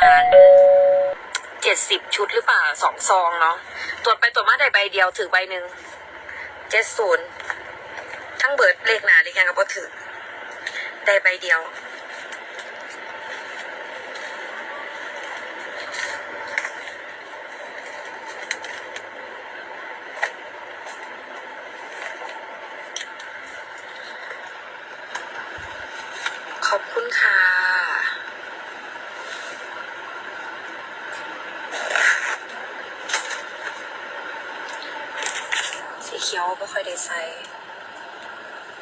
มาณเจ็ดสิบชุดหรือเปล่าสองซองเนาะตรวจไปตรวจมาได้ใบเดียวถือใบหนึ่งเจ็ดศูนย์ทั้งเบิดเลขหนาเลขยังกับว่าถือได้ใบเดียวขอบคุณค่ะ สี เขียวไม่ค่อยได้ใส่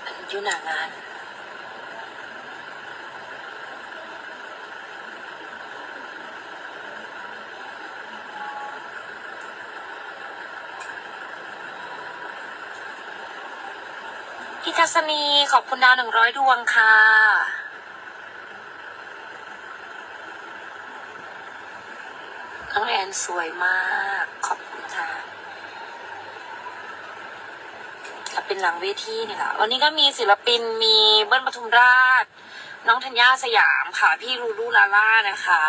อันอยู่หนางานพี่ทัศนีขอบคุณดาวหนึ่งร้อยดวงค่ะ น้องแอนสวยมาก ขอบคุณค่ะ จะเป็นหลังเวทีนี่แหละวันนี้ก็มีศิลปินมีเบิ้ลปทุมราช น้องธัญญาสยามค่ะ พี่ลูลูลาล่านะคะ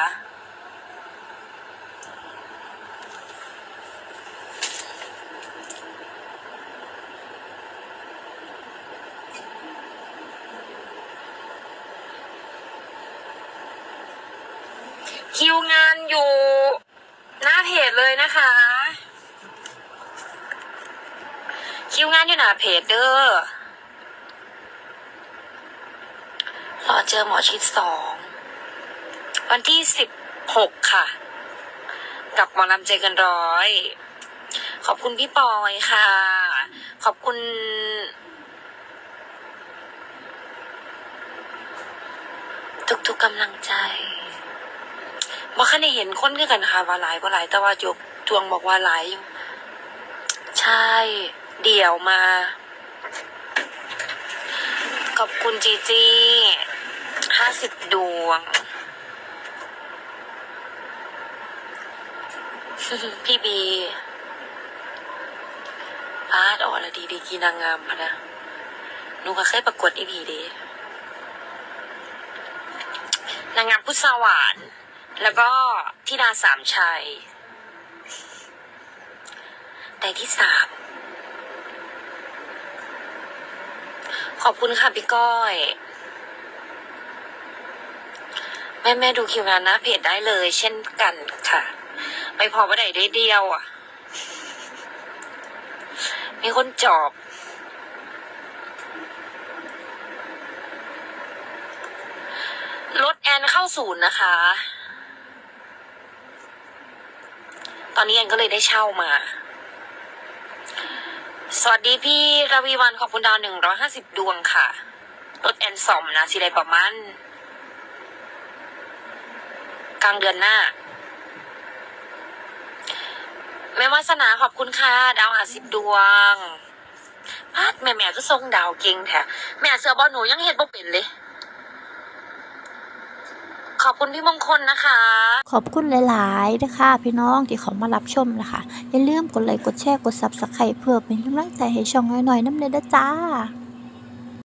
คิวงานอยู่หน้าเพจเลยนะคะ คิวงานอยู่หน้าเพจเด้อรอเจอหมอชิดสอง วันที่สิบหกค่ะ กับหมอลำใจเกันร้อย ขอบคุณพี่ปอยค่ะ ขอบคุณทุกๆกำลังใจบ่คันได้เห็นคนคือกันค่ะว่าหลายบ่หลายแต่ว่าจกจวงบอกว่าหลายอยู่ ใช่ เดี่ยวมา ขอบคุณจีจีห้าสิบดวง พี่บีอาร์ตออละดีดีกีนางงามพะนะหนูก็เคยประกวดอีพีดีนางงามพุทธสวรรค์แล้วก็ธิดาสามชัยได้ที่สาม ขอบคุณค่ะพี่ก้อย แม่แม่ดูคิวงานหน้าเพจได้เลย เช่นกันค่ะไปพอว่าไหนได้เดียว อะ มีคนจอบรถแอนเข้าศูนย์นะคะ ตอนนี้แอนก็เลยได้เช่ามา สวัสดีพี่ระวีวันขอบคุณดาวหนึ่งร้อยห้าสิบดวงค่ะรถแอนสอมนะสิไรประมาณกลางเดือนหน้า แม่วาสนาขอบคุณค่ะ ดาวหาสิบดวงพัดแม่แม่ก็ทรงดาวเก่งแท้แม่เสือบอหนูยังเห็นบ่เป็นเลย ขอบคุณพี่มงคลนะคะ ขอบคุณหลายๆนะคะพี่น้องที่เขามารับชมนะคะอย่าลืมกดไลค์กดแชร์กดซับสไครต์เพื่อเป็นกำลังใจให้ช่องน้อยๆน้ำเนยเด้อจ้า